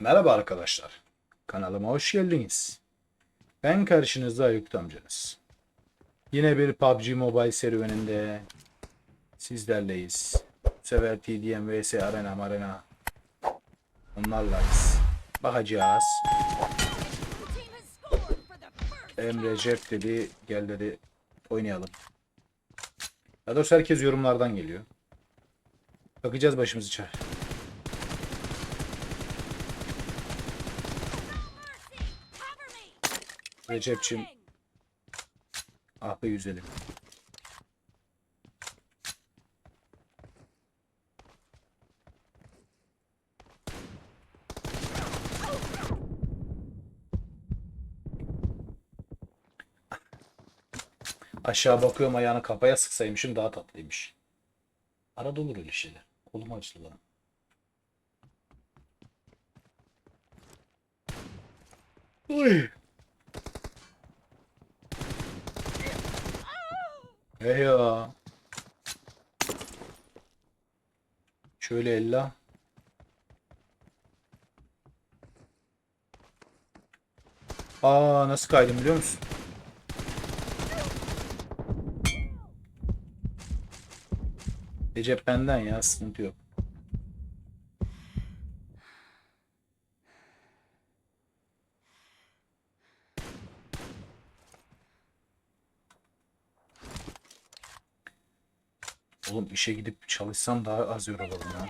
Merhaba arkadaşlar. Kanalıma hoş geldiniz. Ben karşınızda Aykut amcanız. Yine bir PUBG Mobile serüveninde sizlerleyiz. Bu sefer TDM vs Arena Marena. Onlarlayız. Bakacağız. Emre Cep dedi gel dedi oynayalım. Daha doğrusu herkes yorumlardan geliyor. Bakacağız başımızı çar. Recep'cim ah be yüzelim. Aşağı bakıyorum ayağını kafaya sıksaymışım daha tatlıymış. Arada olur öyle şeyler. Kolum acıdı lan. Uy. He ya. Şöyle ella. Aa nasıl kaydım biliyor musun? Recep benden ya sıkıntı yok. Oğlum işe gidip çalışsam daha az yorulurdum ya.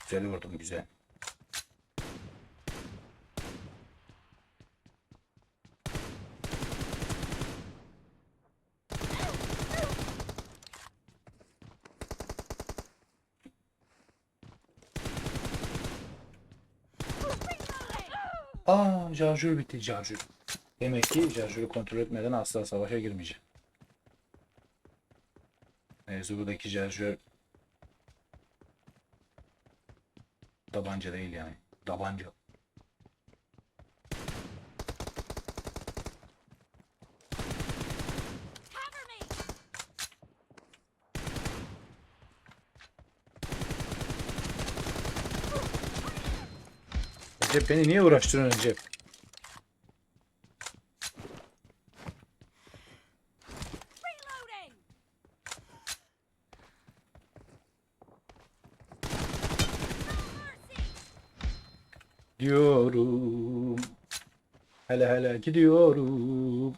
Güzel vurdum güzel. Aa şarjör bitti şarjör. Demek ki şarjörü kontrol etmeden asla savaşa girmeyeceğim. Mevzu buradaki şarjör tabanca değil yani. Tabanca. Recep beni niye uğraştırıyorsun Recep? Diyorum. Hele hele gidiyorum.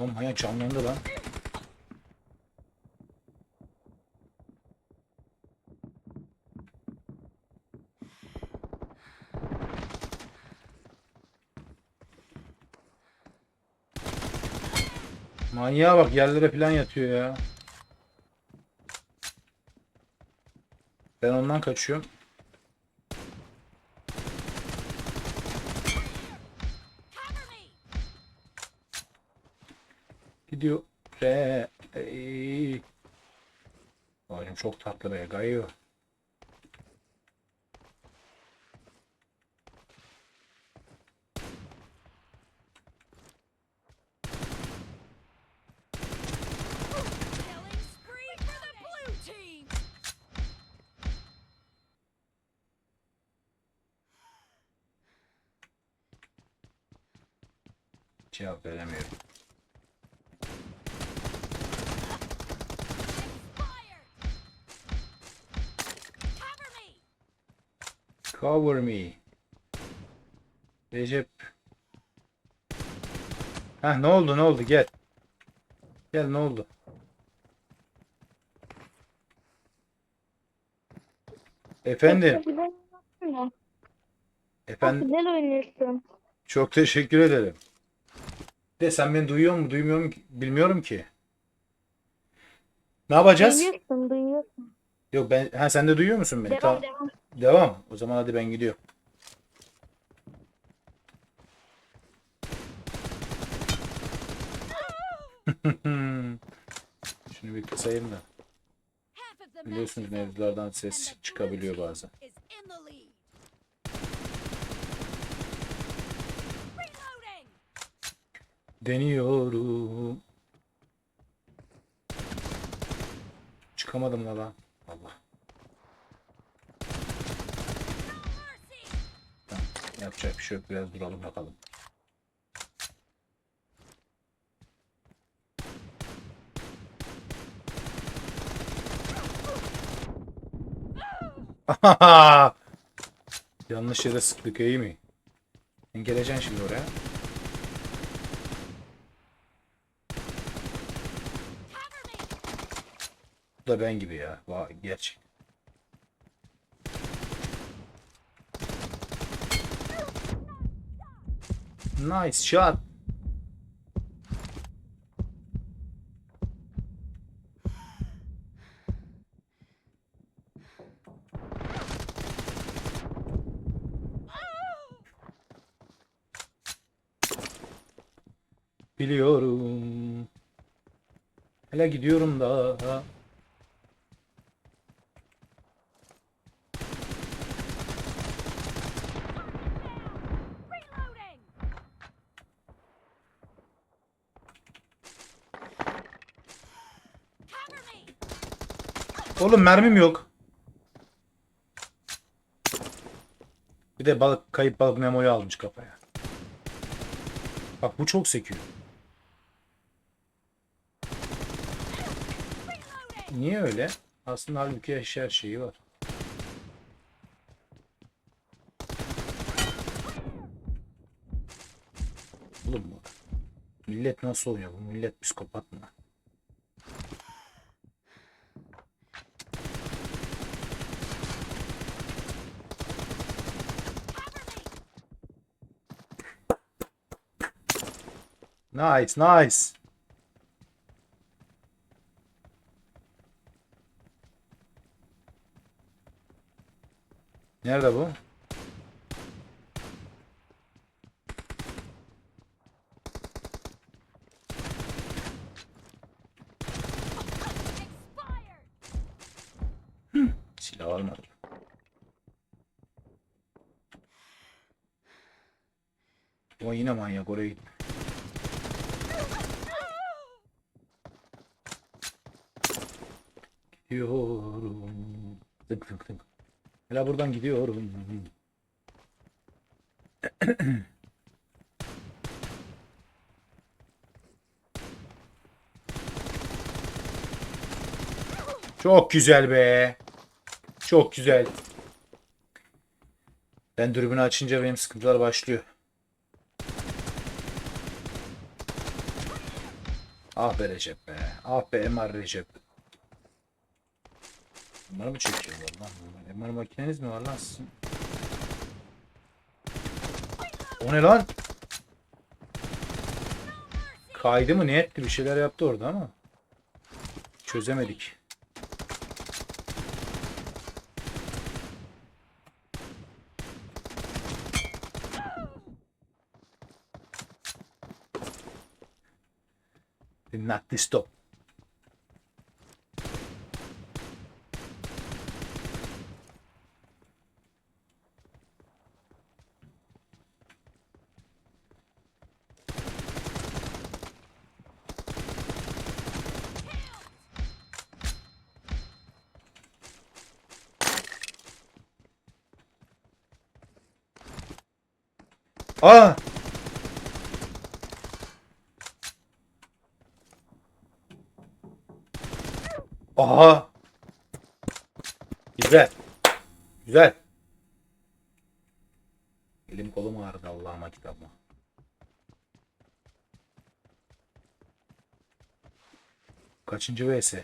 Lan Maya canlandı lan. Manyağa bak yerlere falan yatıyor ya. Ben ondan kaçıyorum. Gidiyor. Re. Ey. Çok tatlı be. Gayıyor. Cevap veremiyorum. Cover me! Recep. Heh ne oldu ne oldu gel. Gel ne oldu? Efendim. Oynuyorsun. Efendim. Güzel oynuyorsun. Çok teşekkür ederim. De sen beni duyuyor mu duymuyor mu bilmiyorum ki. Ne yapacağız? Duyuyorsun, duyuyorsun. Yok ben ha sen de duyuyor musun beni? Devam, Tamam. devam. Devam. O zaman hadi ben gidiyorum. Şunu bir kısayım da. Biliyorsunuz mevzulardan ses çıkabiliyor bazen. Deniyorum. Çıkamadım la lan. Allah. Yapacak bir şey yok. Biraz duralım bakalım. Yanlış yere sıktık iyi mi? Sen geleceksin şimdi oraya. Cover me. Da ben gibi ya. Va gerçek. Nice shot. Biliyorum. Hele gidiyorum da. Reloading. Cover me. Oğlum mermim yok. Bir de balık kayıp balık memoyu almış kafaya. Bak bu çok sekiyor. Niye öyle? Aslında halbuki her şeyi var. Oğlum bu. Millet nasıl oynuyor? Bu millet psikopat mı? Nice, nice. Nerede bu? Silah almadım. O yine manyak oraya gitti. Hala buradan gidiyorum. Çok güzel be. Çok güzel. Ben dürbünü açınca benim sıkıntılar başlıyor. Ah be Recep be. Ah be MR Recep. Bunları mı çekiyorlar lan? MR makineniz mi var lan sizin? O ne lan? Kaydı mı ne etti bir şeyler yaptı orada ama. Çözemedik. Not stop. Aa! Aha! Güzel. Güzel. Elim kolum ağrıdı Allah'ıma kitabıma. Kaçıncı vs?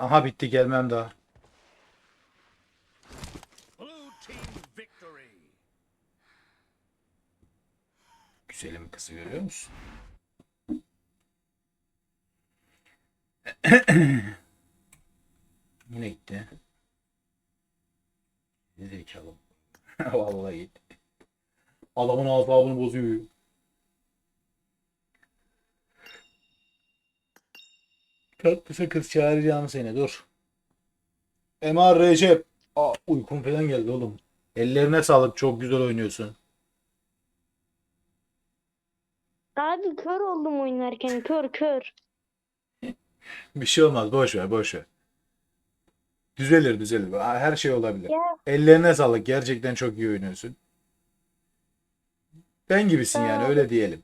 Aha bitti gelmem daha. Güzelim kızı görüyor musun? Yine gitti. Ne zekalı. Vallahi gitti. Adamın asabını bozuyor. Kaktüse kız çağıracağım seni dur. Emar Recep. Aa, uykum falan geldi oğlum. Ellerine sağlık çok güzel oynuyorsun. Abi kör oldum oynarken kör kör. Bir şey olmaz boş ver boş ver. Düzelir düzelir. Her şey olabilir. Ya. Ellerine sağlık. Gerçekten çok iyi oynuyorsun. Ben gibisin yani öyle diyelim.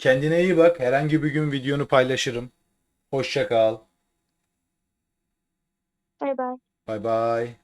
Kendine iyi bak. Herhangi bir gün videonu paylaşırım. Hoşça kal. Bay bay. Bay bay.